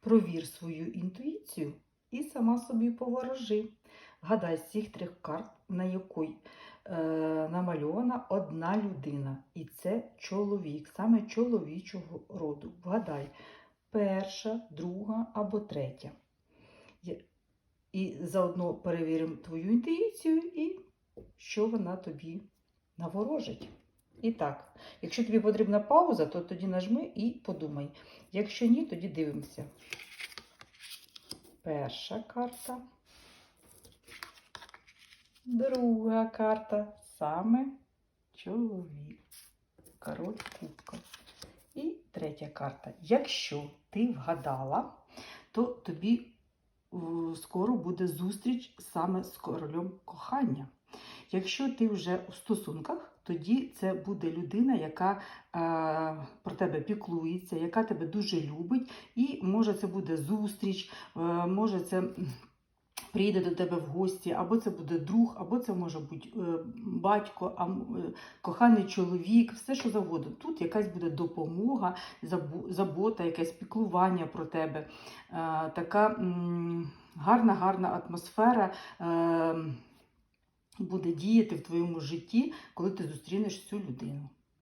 Провір свою інтуїцію і сама собі поворожи. Вгадай з цих трьох карт, на якій е, намальована одна людина. І це чоловік, саме чоловічого роду. Вгадай, перша, друга або третя. І заодно перевіримо твою інтуїцію і що вона тобі наворожить. І так, якщо тобі потрібна пауза, то тоді нажми і подумай. Якщо ні, тоді дивимося. Перша карта. Друга карта. Саме чоловік. Король кубків. І третя карта. Якщо ти вгадала, то тобі скоро буде зустріч саме з королем кохання. Якщо ти вже у стосунках, тоді це буде людина, яка е, про тебе піклується, яка тебе дуже любить, і може це буде зустріч, е, може це м, приїде до тебе в гості, або це буде друг, або це може бути е, батько, а, коханий чоловік, все що завгодно. Тут якась буде допомога, забота, якесь піклування про тебе. Така гарна, гарна атмосфера. Буде діяти в твоєму житті, коли ти зустрінеш цю людину.